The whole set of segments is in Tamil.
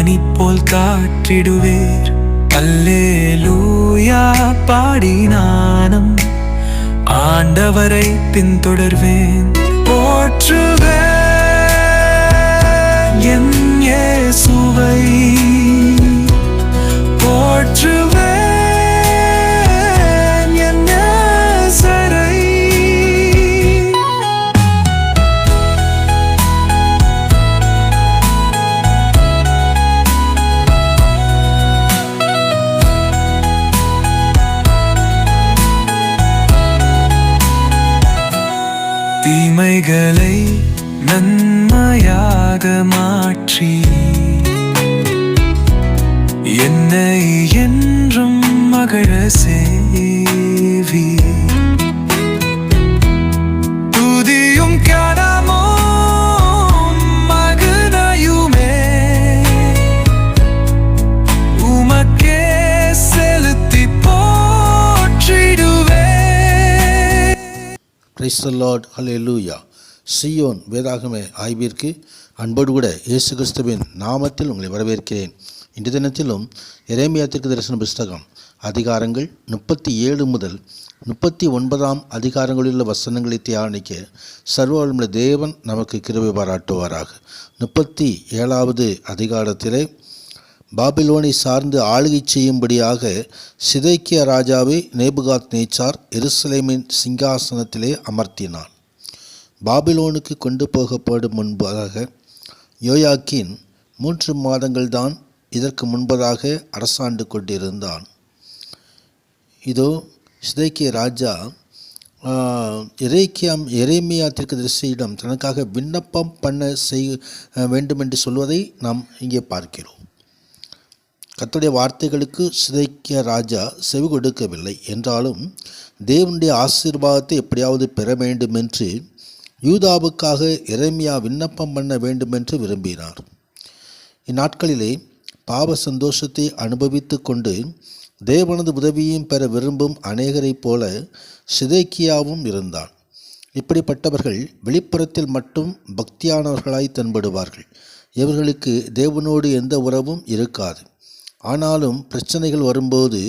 மணி போல் காற்றிடுவேர். அல்லேலூயா பாடி நானும் ஆண்டவரை பின்தொடர்வேன். போற்றுவேன் என் சுவை போற்றுவேன் தீமைகளை நன்மையாக மாற்றி. என்னை என்றும் மகிழ சேவி கிரைஸ்த லார்ட் ஹalleluya சியோன் வேதாகமே ஆய்விற்கு அன்போடு கூட இயேசு கிறிஸ்துவின் நாமத்தில் உங்களை வரவேற்கிறேன். இன்று தினத்திலும் இறைமையாத்திற்கு தரிசன புஸ்தகம் அதிகாரங்கள் முப்பத்தி ஏழு முதல் முப்பத்தி ஒன்பதாம் அதிகாரங்களிலுள்ள வசனங்களை தியானிக்க சர்வவல்லமுள்ள தேவன் நமக்கு கிருபை பாராட்டுவாராக. முப்பத்தி ஏழாவது அதிகாரத்திலே பாபிலோனை சார்ந்து ஆளுகை செய்யும்படியாக சிதைக்கிய ராஜாவை நேபுகாத் நேச்சார் எருசலேமின் சிங்காசனத்திலே அமர்த்தினான். பாபிலோனுக்கு கொண்டு போகப்படும் முன்பதாக யோயாக்கின் மூன்று மாதங்கள்தான் இதற்கு முன்பதாக அரசாண்டு கொண்டிருந்தான். இதோ சிதைக்கிய ராஜா எரேக்கியாம் எரேமியா தீர்க்கதரிசியிடம் தனக்காக விண்ணப்பம் பண்ண செய் வேண்டுமென்று சொல்வதை நாம் இங்கே பார்க்கிறோம். கத்துடைய வார்த்தைகளுக்கு சிதைக்கிய ராஜா செவி கொடுக்கவில்லை. என்றாலும் தேவனுடைய ஆசீர்வாதத்தை எப்படியாவது பெற வேண்டும் என்று யூதாவுக்காக இறைமையா விண்ணப்பம் பண்ண வேண்டும் என்று விரும்பினார். இந்நாட்களிலே பாவ சந்தோஷத்தை அனுபவித்து கொண்டு தேவனது உதவியையும் பெற விரும்பும் அநேகரைப் போல சிதைக்கியாவும் இருந்தான். இப்படிப்பட்டவர்கள் வெளிப்புறத்தில் மட்டும் பக்தியானவர்களாய் தென்படுவார்கள். இவர்களுக்கு தேவனோடு எந்த உறவும் இருக்காது. ஆனாலும் பிரச்சனைகள் வரும்போது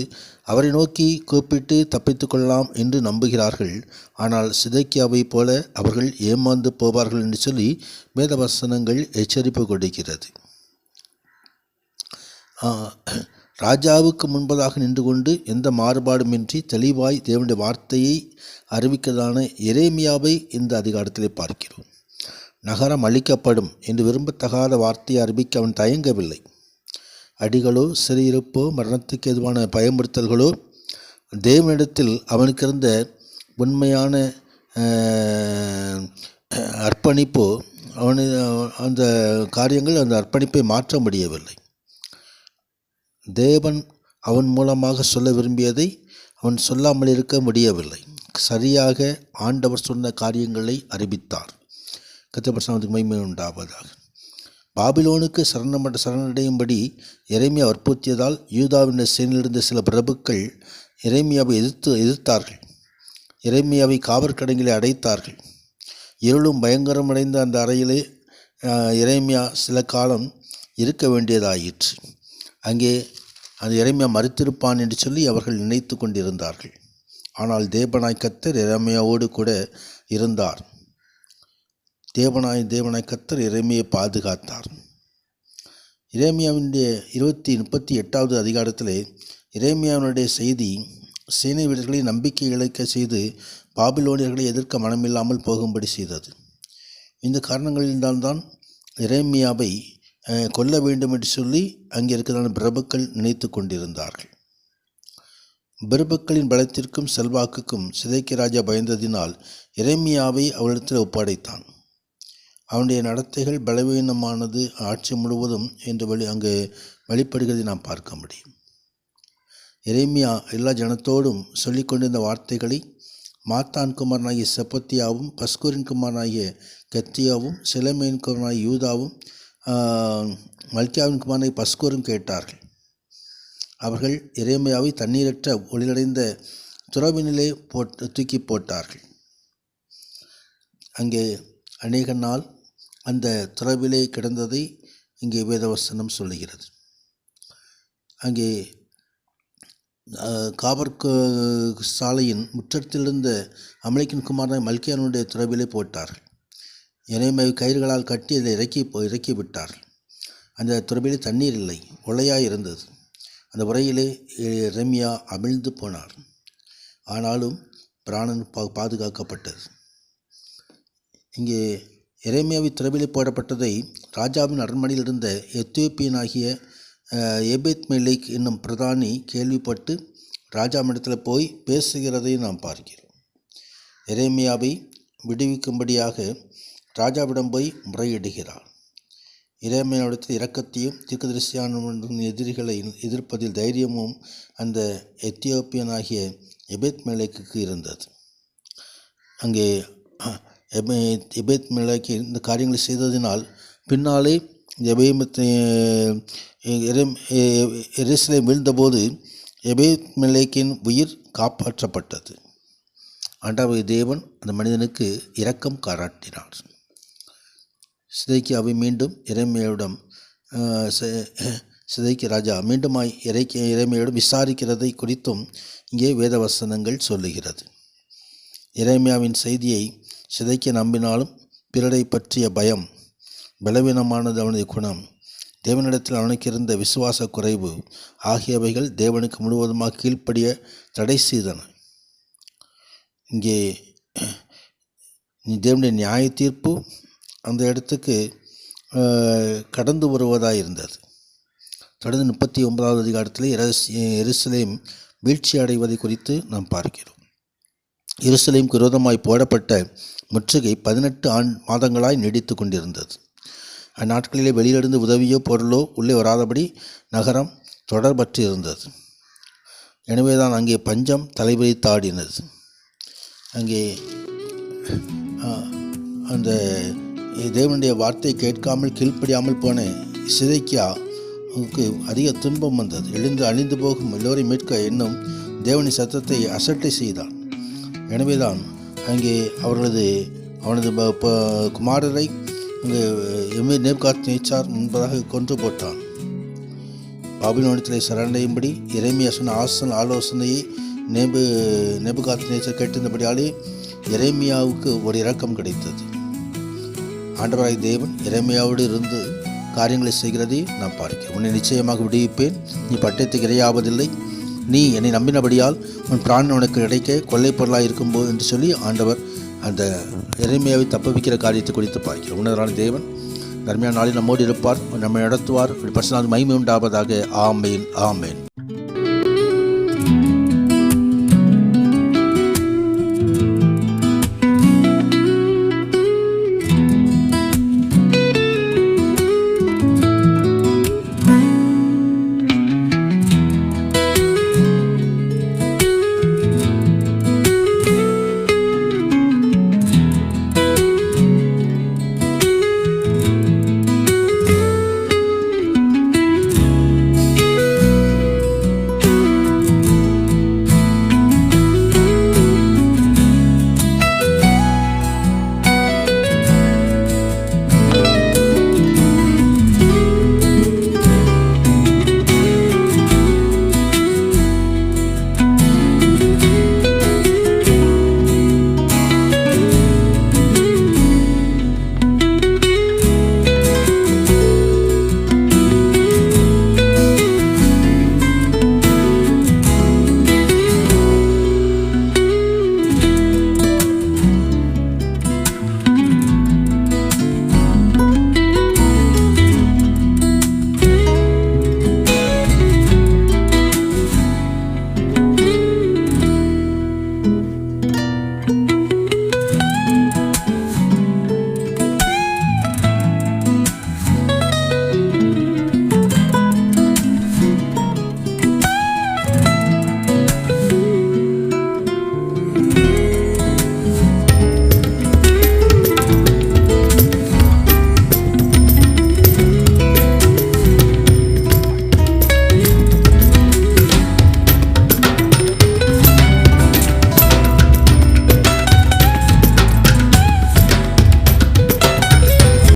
அவரை நோக்கி கூப்பிட்டு தப்பித்து கொள்ளலாம் என்று நம்புகிறார்கள். ஆனால் சிதைக்கியாவைப் போல அவர்கள் ஏமாந்து போவார்கள் என்று சொல்லி வேதவசனங்கள் எச்சரிப்பு கொடுக்கிறது. ராஜாவுக்கு முன்பதாக நின்று கொண்டு எந்த மாறுபாடுமின்றி தெளிவாய் தேவனுடைய வார்த்தையை அறிவிக்கிறதான எரேமியாவை இந்த அதிகாரத்திலே பார்க்கிறோம். நகரம் அழிக்கப்படும் என்று விரும்பத்தகாத வார்த்தையை அறிவிக்க அவன் தயங்கவில்லை. அடிகளோ சிறையிருப்போ மரணத்துக்கு எதுவான பயமுறுத்தல்களோ தேவனிடத்தில் அவனுக்கு இருந்த உண்மையான அர்ப்பணிப்போ அவனு அந்த காரியங்கள் அந்த அர்ப்பணிப்பை மாற்ற முடியவில்லை. தேவன் அவன் மூலமாக சொல்ல விரும்பியதை அவன் சொல்லாமல் இருக்க முடியவில்லை. சரியாக ஆண்டவர் சொன்ன காரியங்களை அறிவித்தார். கத்திரபட்சத்துக்கு மைமை உண்டாவதாக. பாபிலோனுக்கு சரணமட சரணடையும்படி இறைமையா வற்புறுத்தியதால் யூதாவின் சேனிலிருந்த சில பிரபுக்கள் இறைமையாவை எதிர்த்து எதிர்த்தார்கள். இறைமையாவை காவற்கடங்களை அடைத்தார்கள். இருளும் பயங்கரமடைந்த அந்த அறையிலே இறைமையா சில காலம் இருக்க வேண்டியதாயிற்று. அங்கே அந்த இறைமையா மறுத்திருப்பான் என்று சொல்லி அவர்கள் நினைத்து கொண்டிருந்தார்கள். ஆனால் தேவனாய் கத்தர் இறைமையாவோடு கூட இருந்தார். தேவனாய் தேவனாய் கத்தர் இறைமையை பாதுகாத்தார். இறைமையாவினுடைய இருபத்தி முப்பத்தி எட்டாவது அதிகாரத்தில் இறைமையாவினுடைய செய்தி சேனை வீரர்களை நம்பிக்கை இழக்க செய்து பாபிலோனியர்களை எதிர்க்க மனமில்லாமல் போகும்படி செய்தது. இந்த காரணங்களில்தான் இறைமையாவை கொல்ல வேண்டும் என்று சொல்லி அங்கே இருக்கிறதான பிரபுக்கள் நினைத்து கொண்டிருந்தார்கள். பிரபுக்களின் பலத்திற்கும் செல்வாக்குக்கும் சிதைக்கிய ராஜா பயந்ததினால் இறைமியாவை அவளிடத்தில் ஒப்படைத்தான். அவனுடைய நடத்தைகள் பலவீனமானது ஆட்சி முழுவதும் என்று வழி அங்கு வெளிப்படுகிறதை நாம் பார்க்க முடியும். இறைமையா எல்லா ஜனத்தோடும் சொல்லி கொண்டிருந்த வார்த்தைகளை மாத்தான் குமாரனாகிய செப்பத்தியாவும் பஸ்கூரின் குமாரனாகிய கத்தியாவும் சிலமையின் குமாரனாகிய யூதாவும் மல்கியாவின் குமாரனாகிய பஸ்கூரும் கேட்டார்கள். அவர்கள் இறைமையாவை தண்ணீரற்ற ஒளியடைந்த துறவினிலே போட்டு தூக்கி போட்டார்கள். அங்கே அநேக நாள் அந்த துறவிலே கிடந்ததை இங்கே வேதவசனம் சொல்லுகிறது. அங்கே அஹ், காபர் சாலையின் முற்றத்திலிருந்த அமலிக்கின் குமாரனை மல்கியானுடைய துறவிலே போட்டார்கள். எனவே கயிறுகளால் கட்டி அதை இறக்கி போ- இறக்கி விட்டார்கள். அந்த துறவிலே தண்ணீர் இல்லை உலையாக இருந்தது. அந்த உரையிலே ரம்யா அமிழ்ந்து போனார். ஆனாலும் பிராணன் பா பாதுகாக்கப்பட்டது. இங்கே இறைமையாவை துறவிலே போடப்பட்டதை ராஜாவின் அரண்மனையில் இருந்த எத்தியோப்பியனாகிய எபேத் மெலிக் என்னும் பிரதானி கேள்விப்பட்டு ராஜாவிடத்தில் போய் பேசுகிறதை நாம் பார்க்கிறோம். எரேமியாவை விடுவிக்கும்படியாக ராஜாவிடம் போய் முறையிடுகிறார் இறைமையிடத்தில் இரக்கத்தையும் தீர்க்கதரிசியான எதிரிகளை எதிர்ப்பதில் தைரியமும் அந்த எத்தியோப்பியனாகிய எபேத் மேலேக்கு இருந்தது. அங்கே எபேத் மேலேக்கு இந்த காரியங்களை செய்ததினால் பின்னாலே எபேமத்தை எருசலேம் வீழ்ந்தபோது எபேத் மேலேக்கின் உயிர் காப்பாற்றப்பட்டது. ஆண்டாவை தேவன் அந்த மனிதனுக்கு இரக்கம் கராட்டினார். சிதைக்கு அவை மீண்டும் இறைமையிடம் சிதைக்கு ராஜா மீண்டுமாய் இறைக்க இறைமையோடு விசாரிக்கிறதை குறித்தும் இங்கே வேதவசனங்கள் சொல்லுகிறது. இறைமையாவின் செய்தியை சிதைக்க நம்பினாலும் பிறரை பற்றிய பயம் பலவீனமானது அவனது குணம். தேவனிடத்தில் அவனுக்கு இருந்த விசுவாச குறைவு ஆகியவைகள் தேவனுக்கு முழுவதுமாக கீழ்ப்படிய தடை செய்தன. இங்கே தேவனுடைய நியாய தீர்ப்பு அந்த இடத்துக்கு கடந்து வருவதாக இருந்தது. தொடர்ந்து முப்பத்தி ஒன்பதாவது அதிகாரத்தில் எருசலேம் வீழ்ச்சி அடைவதை குறித்து நாம் பார்க்கிறோம். எருசலேமுக்கு விரோதமாய் போடப்பட்ட முற்றுகை பதினெட்டு ஆண் மாதங்களாய் நீடித்து கொண்டிருந்தது. அந்நாட்களிலே வெளியிலிருந்து உதவியோ பொருளோ உள்ளே வராதபடி நகரம் தொடர்பற்று இருந்தது எனவேதான் அங்கே பஞ்சம் தலைவிரித்தாடினது. அங்கே அந்த தேவனுடைய வார்த்தை கேட்காமல் கீழ்ப்படியாமல் போன சிதைக்கியாவுக்கு அதிக துன்பம் வந்தது. எழுந்து அழிந்து போகும் எல்லோரையும் மீட்க என்னும் தேவனின் சத்தத்தை அசட்டை செய்தான். எனவேதான் அங்கே அவர்களது அவனது ப- ப- குமாரரை அங்கே எம்ஏ நேப்காத் நேச்சார் முன்பதாக கொன்று போட்டான். பாபிலோனத்திலே சரணடையும்படி இறைமையா சொன்ன ஆசன் ஆலோசனையை நேபு நேபுகாத் நேச்சர் கேட்டிருந்தபடியாலே இறைமையாவுக்கு ஒரு இரக்கம் கிடைத்தது. ஆண்டவராய் தேவன் இறைமையாவோடு இருந்து காரியங்களை செய்கிறதை நான் பார்க்கிறேன். உன்னை நிச்சயமாக விடுவிப்பேன். நீ பட்டயத்துக்கு இரையாவதில்லை. நீ என்னை நம்பினபடியால் உன் பிராணன் உனக்கு கிடைக்க கொள்ளை பொருளாக இருக்கும்போது என்று சொல்லி ஆண்டவர் அந்த இறைமையாவை தப்புவிக்கிற காரியத்தை குறித்து பார்க்கிறோம் உன்னதரான தேவன் தர்மையான நாளில் நம்மோடு இருப்பார் நம்மை நடத்துவார் பர்சனால் மகிமை உண்டாவதாக. ஆமேன் ஆமேன்.